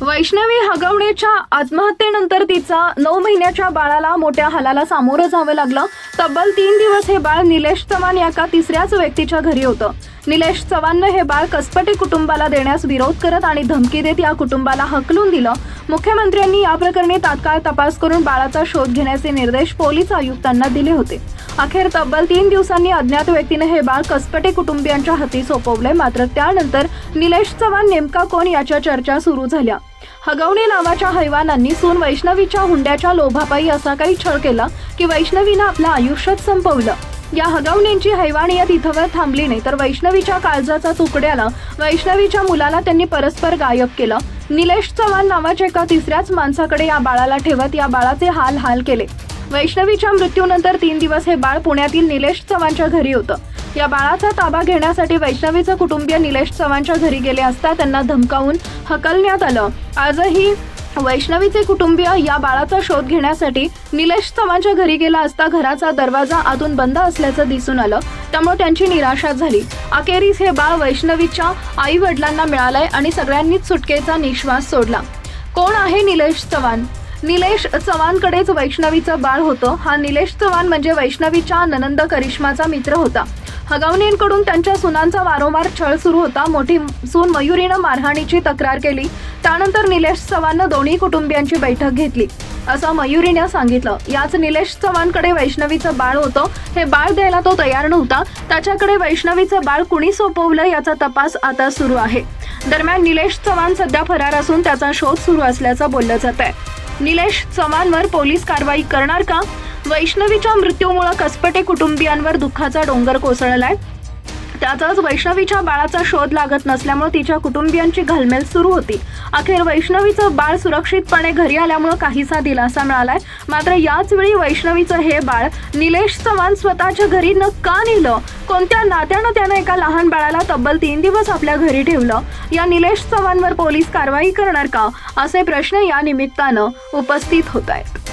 वैष्णवी हगवणेच्या आत्महत्येनंतर तिचा नऊ महिन्याच्या बाळाला मोठ्या हालाला सामोरं जावं लागलं. तब्बल तीन दिवस हे बाळ निलेश चव्हाण या एका तिसऱ्याच व्यक्तीच्या घरी होतं. निलेश चव्हाणनं हे बाळ कसपटे कुटुंबाला देण्यास विरोध करत आणि धमकी देत या कुटुंबाला हकलून दिलं. मुख्यमंत्र्यांनी या प्रकरणी तात्काळ तपास करून बाळाचा शोध घेण्याचे निर्देश पोलीस आयुक्तांना दिले होते. अखेर तब्बल तीन दिवसांनी अज्ञात व्यक्तीने हे बाळ कसपटे कुटुंबियांच्या हाती सोपवले मात्र त्यानंतर निलेश चव्हाण नेमका कोण याच्या चर्चा सुरू झाल्या. हगवणी नावाच्या हैवानांनी सून वैष्णवीच्या हुंड्याच्या लोभापायी असा काही छळ केला की वैष्णवीनं आपलं आयुष्यच संपवलं. या हगवण्यांची हैवाणीयत इथंवर थांबली नाही तर वैष्णवीच्या काळजाचा तुकड्याला वैष्णवीच्या मुलाला त्यांनी परस्पर गायब केलं. निलेश चव्हाण नावाच्या एका तिसऱ्याच माणसाकडे या बाळाला ठेवत या बाळाचे हाल हाल केले. वैष्णवीच्या मृत्यूनंतर तीन दिवस हे बाळ पुण्यातील निलेश चव्हाणच्या घरी होतं. या बाळाचा ताबा घेण्यासाठी वैष्णवीचं कुटुंबीय निलेश चव्हाणच्या घरी गेले असता त्यांना धमकावून हकलण्यात आलं. आजही वैष्णवीचे कुटुंबीय या बाळाचा शोध घेण्यासाठी निलेश चव्हाणच्या घरी गेला असता घराचा दरवाजा आतून बंद असल्याचं दिसून आलं. त्यामुळे त्यांची निराशा झाली. अखेरीस हे बाळ वैष्णवीच्या आई वडिलांना मिळालंय आणि सगळ्यांनीच सुटकेचा निश्वास सोडला. कोण आहे निलेश चव्हाण? निलेश चव्हाणकडेच वैष्णवीचं बाळ होतं. हा निलेश चव्हाण म्हणजे वैष्णवीच्या ननंद करिश्माचा मित्र होता. हगवणींकडून त्यांच्या सुनांचा वारंवार छळ सुरू होता. मोठी सून मयुरीनं मारहाणीची तक्रार केली. त्यानंतर निलेश चव्हाणनं दोन्ही कुटुंबियांची बैठक घेतली. असं मयुरीनं सांगितलं. याच निलेश चव्हाणकडे वैष्णवीचं बाळ होतं. हे बाळ द्यायला तो तयार नव्हता. त्याच्याकडे वैष्णवीचं बाळ कुणी सोपवलं याचा तपास आता सुरू आहे. दरम्यान निलेश चव्हाण सध्या फरार असून त्याचा शोध सुरू असल्याचं बोललं जात आहे निलेश चव्हाणवर पोलीस कारवाई करणार का? वैष्णवीच्या मृत्यूमुळे कसपटे कुटुंबियांवर दुःखाचा डोंगर कोसळलाय. त्यातच वैष्णवीच्या बाळाचा शोध लागत नसल्यामुळे तिच्या कुटुंबियांची घालमेल सुरू होती. अखेर वैष्णवीचं बाळ सुरक्षितपणे घरी आल्यामुळे काहीसा दिलासा मिळालाय. मात्र याच वेळी वैष्णवीचं हे बाळ निलेश चव्हाण स्वतःच्या घरी न का नेलं? कोणत्या नात्यानं त्यानं एका लहान बाळाला तब्बल तीन दिवस आपल्या घरी ठेवलं? या निलेश चव्हाणवर पोलीस कारवाई करणार का? असे प्रश्न या निमित्तानं उपस्थित होत आहेत